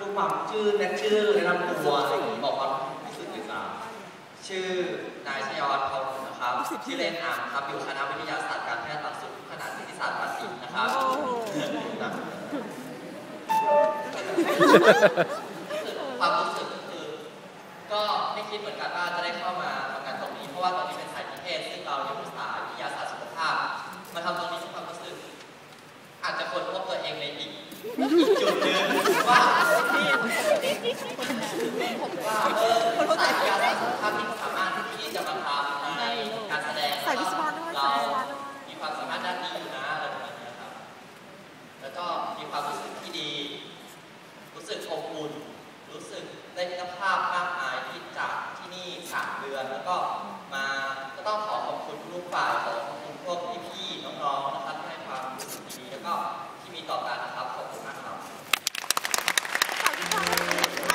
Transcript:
ทุกความชื่อแนะชื่อแนะนำตัวบอกความรู้สึกหรือเปล่าชื่อนายชัยวัฒน์ทองนะครับชื่อเล่นอ่างครับอยู่คณะวิทยาศาสตร์การแพทย์หลังสุขรคณะนิติศาสตร์ภาษีนะครับความรู้สึกคือก็ไม่คิดเหมือนกันว่าจะได้เข้ามาทำงานตรงนี้ เพราะว่าตอนนี้เป็นสายพิเศษซึ่งเราเรียนภาษาวิทยาศาสตร์สุขภาพ มาทำตรงนี้ความรู้สึกอาจจะคนพบตัวเองในอีกจุดหนึ่ง ว่าว่าเออคนสายวิทยาศาสตร์สุขภาพที่สามารถที่จะมาทำในการแสดงใส่วิศวะด้วยเรามีความสามารถด้านนี้อยู่นะอะไรประมาณนี้ครับ แล้วก็มีความรู้สึกที่ดี รู้สึกอบอุ่น รู้สึกได้มิตรภาพมากมายที่จากที่นี่สามเดือนแล้วก็